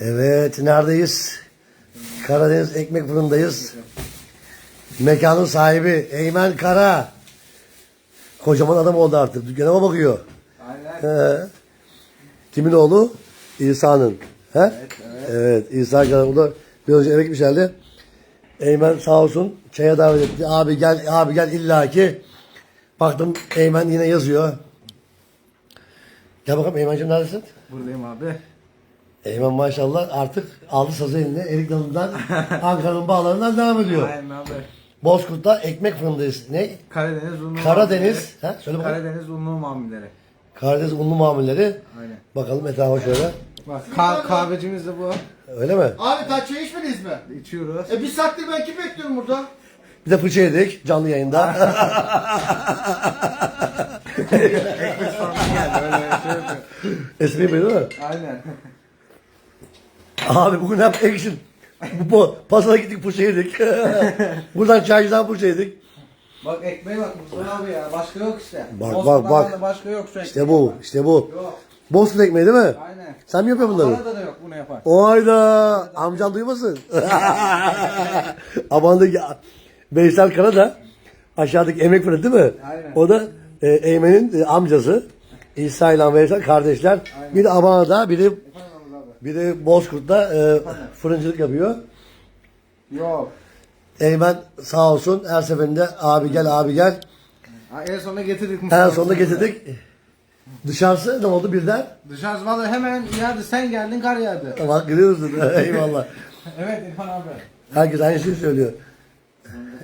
Evet, neredeyiz? Karadeniz Ekmek Fırındayız. Mekanın sahibi Eymen Kara. Kocaman adam oldu artık. Dükkana bakıyor? Aynen. He. Kimin oğlu? İsa'nın. He? Evet, evet. İsa Kara. O da bir önce eve gitmişlerdi. Eymen sağ olsun çaya davet etti. Abi gel, abi gel illaki. Baktım Eymen yine yazıyor. Gel bakalım Eymen'cim neredesin? Buradayım abi. Eymen maşallah artık aldı sazı eline. Erik dalından Ankara'nın bağlarından devam ediyor. Aynen abi. Bozkurt'ta ekmek fırındayız. Ne? Karadeniz unlu Karadeniz. Ha, söyle bakalım. Karadeniz unlu mamulleri. Karadeniz unlu mamulleri. Aynen. Bakalım etrafa şöyle. Bak ka- kahvecimiz de bu. Öyle mi? Abi daha çay içmediniz mi? İçiyoruz. E bir saattir ben kim bekliyorum burada? Bir de fırça yedik canlı yayında. Geldi öyle şey yapıyor. Değil mi? Aynen. Abi bugün hep action. Bu, bu pazara gittik fırça yedik. Buradan çaycıdan fırça yedik. Bak ekmeğe bak Mustafa abi ya. Başka yok işte. Bak, bak, bak. da Başka yok şu İşte ekmeğe bu, bak. işte bu. Yok. Bozkurt ekmeği değil mi? Aynen. Sen mi yapıyorsun bunları? Arada da yok bunu yapan. O ayda amcan duymasın. Abandaki Veysel Kara da aşağıdaki emek fırını değil mi? Aynen. O da e, Eymen'in e, amcası. İsa ile Veysel kardeşler. Biri Abana'da, biri Abi. biri Bozkurt'ta e, fırıncılık yapıyor. Yok. Eymen sağ olsun her seferinde abi gel abi gel. Ha, en sonunda getirdik En Mustafa. sonunda getirdik. Dışarısı ne oldu birden? Dışarısı valla hemen yağdı. Sen geldin kar yağdı. Bak görüyorsun. Eyvallah. Evet İrfan abi. Herkes aynı şeyi söylüyor.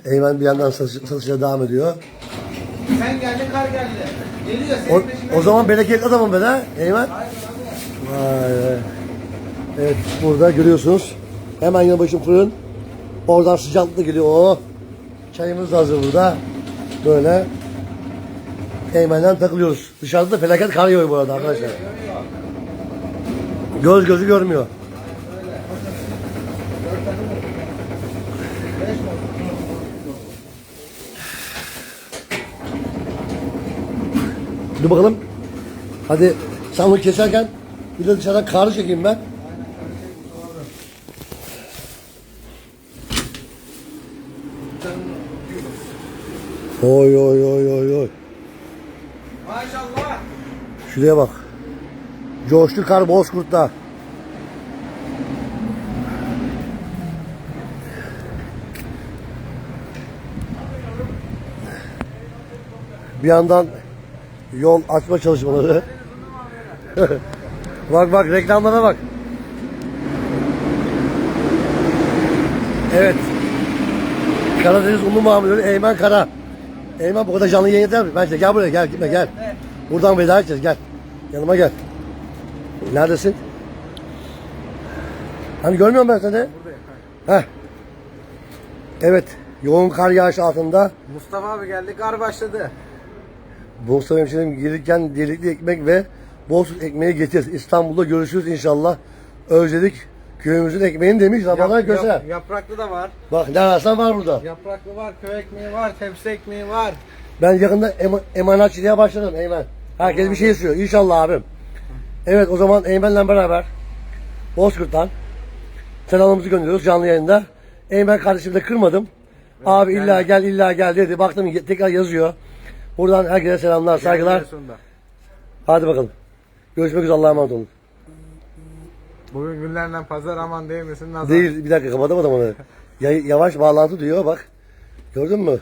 Eymen bir yandan satış, satışa devam ediyor. Sen geldin kar geldi. Geliyor senin O, peşinden. o zaman bereketli adamım ben ha Eymen. Aynen abi. Vay be. Evet burada görüyorsunuz. Hemen yanı başım fırın. Oradan sıcaklık geliyor. Oh. Çayımız hazır burada. Böyle. Eymen'den takılıyoruz. Dışarıda da felaket kar yağıyor bu arada arkadaşlar. Göz gözü görmüyor. Dur bakalım. Hadi sen onu keserken bir de dışarıdan karı çekeyim ben. Oy oy oy oy oy. Maşallah. Şuraya bak. Coştu kar Bozkurt'ta. Bir yandan yol açma çalışmaları. bak bak reklamlara bak. Evet. Karadeniz unlu mamulleri Eymen Kara. Eymen bu kadar canlı yayın yeter mi? Bence gel buraya gel gitme gel. Buradan veda edeceğiz gel. Yanıma gel. Neredesin? Hani görmüyorum ben seni. Heh. Evet. Yoğun kar yağışı altında Mustafa abi geldi kar başladı. Bursa hemşehrim gelirken delikli ekmek ve bozkurt ekmeği getir. İstanbul'da görüşürüz inşallah. Özledik. Köyümüzün ekmeğini demiş Yap- Köse. yap- yapraklı da var. Bak ne ararsan var burada. Yapraklı var, köy ekmeği var, tepsi ekmeği var. Ben yakında em emanatçılığa başladım Eymen. Herkes bir şey istiyor. İnşallah abim. Evet o zaman Eymen'le beraber Bozkurt'tan selamımızı gönderiyoruz canlı yayında. Eymen kardeşimi de kırmadım. Abi illa gel illa gel dedi. Baktım tekrar yazıyor. Buradan herkese selamlar, saygılar. Sonunda. Hadi bakalım. Görüşmek üzere Allah'a emanet olun. Bugün günlerden pazar aman değmesin nazar. Değil bir dakika kapatamadım onu. Ya- yavaş bağlantı diyor bak. Gördün mü?